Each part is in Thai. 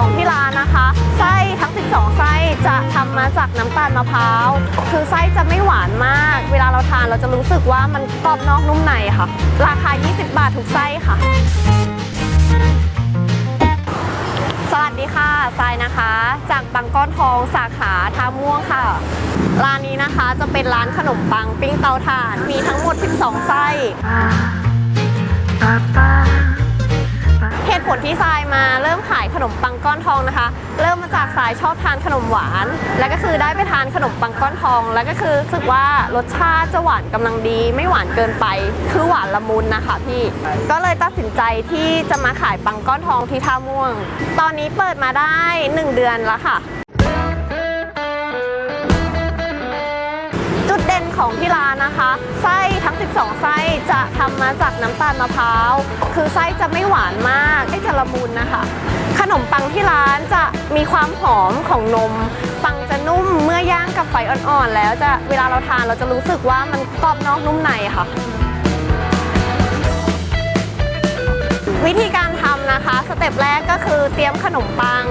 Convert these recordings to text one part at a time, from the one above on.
ของที่ร้านนะคะ ไส้ทั้ง 12 ไส้จะทำมาจากน้ำตาลมะพร้าว คือไส้จะไม่หวานมาก เวลาเราทานเราจะรู้สึกว่ามันกรอบนอกนุ่มในค่ะ ราคา 20 บาททุกไส้ค่ะ สวัสดีค่ะทรายนะคะ จากบางก้อนทองสาขาท่าม่วงค่ะร้านนี้นะคะจะเป็นร้านขนมปังปิ้งเตาถ่าน มีทั้งหมด 12 ไส้ เหตุผลที่ทรายมาเริ่มขายขนมปังก้อนทองนะคะ เริ่มมาจากทรายชอบทานขนมหวาน แล้วก็คือได้ไปทานขนมปังก้อนทอง แล้วก็คือรู้สึกว่ารสชาติจะหวานกำลังดี ไม่หวานเกินไป คือหวานละมุนนะคะพี่ ก็เลยตัดสินใจที่จะมาขายปังก้อนทองที่ท่าม่วง ตอนนี้เปิดมาได้ 1 เดือนแล้วค่ะ จุดเด่นของที่ร้านนะคะ ไส้ทั้ง 12 ไส้จะทำมาจากน้ำตาลมะพร้าว คือไส้จะไม่หวานมากไส้จะละมุนนะคะ ขนมปังที่ร้านจะมีความหอมของนม ปังจะนุ่มเมื่อย่างกับไฟอ่อนๆ แล้วจะเวลาเราทานเราจะรู้สึกว่ามันกรอบนอกนุ่มในค่ะ เต็ปแรกก็คือเตรียมขนมปัง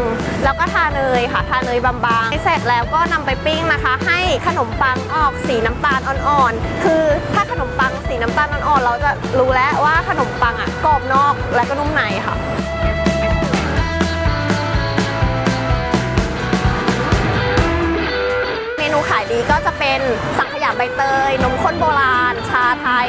แล้วก็ทาเนยค่ะทาเนยบางๆเสร็จแล้วก็นำไปปิ้งนะคะ ให้ขนมปังออกสีน้ำตาลอ่อนๆ คือถ้าขนมปังสีน้ำตาลอ่อนๆ เราจะรู้แล้วว่าขนมปังอะกรอบนอกและก็นุ่มในค่ะเมนูขายดีก็จะเป็นสังขยาใบเตย นมข้นโบราณชา ย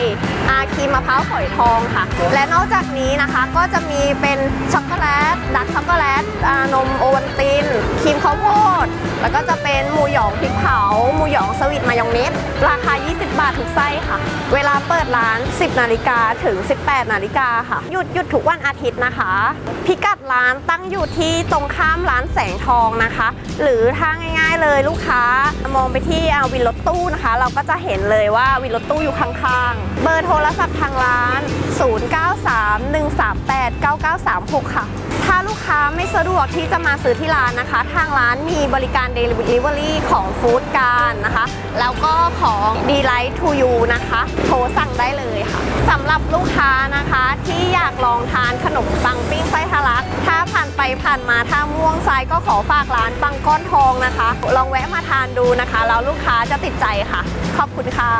อาครีมมะพร้าวฝอยทองค่ะ และนอกจากนี้นะคะก็จะมีเป็นช็อกโกแลตดักช็อกโกแลตอานมโอวัลตินครีมข้าวโพด แล้วก็จะเป็นหมูหยองพริกเผา หมูหยองสวิตมายองเนส ราคา 20 บาททุกไส้ค่ะ เวลาเปิดร้าน 10 นาฬิกาถึง 18 นาฬิกาค่ะ หยุดหยุดทุกวันอาทิตย์นะคะ พิกัดร้านตั้งอยู่ที่ตรงข้ามร้านแสงทองนะคะ หรือถ้าง่าย ๆเลยลูกค้ามองไปที่วินรถตู้นะคะ เราก็จะเห็นเลยว่าวินรถตู้อยู่ข้างๆ เบอร์โทรศัพท์ทางร้าน 0931389936 ค่ะ ถ้าลูกค้าไม่สะดวกที่จะมาซื้อที่ร้านนะคะ ทางร้านมีบริการ Delivery ของฟู้ดการนะคะ แล้วก็ของ d l i g h t to you นะคะ โทรสั่งได้เลยค่ะสำหรับลูกค้านะคะที่อยากลองทานขนมปังปิ้งไส้ทะลัก ถ้าผ่านไปผ่านมาท่าม่วงซ้ายก็ขอฝากร้านปังก้อนทองนะคะ ลองแวะมาทานดูนะคะ แล้วลูกค้าจะติดใจค่ะ ขอบคุณค่ะ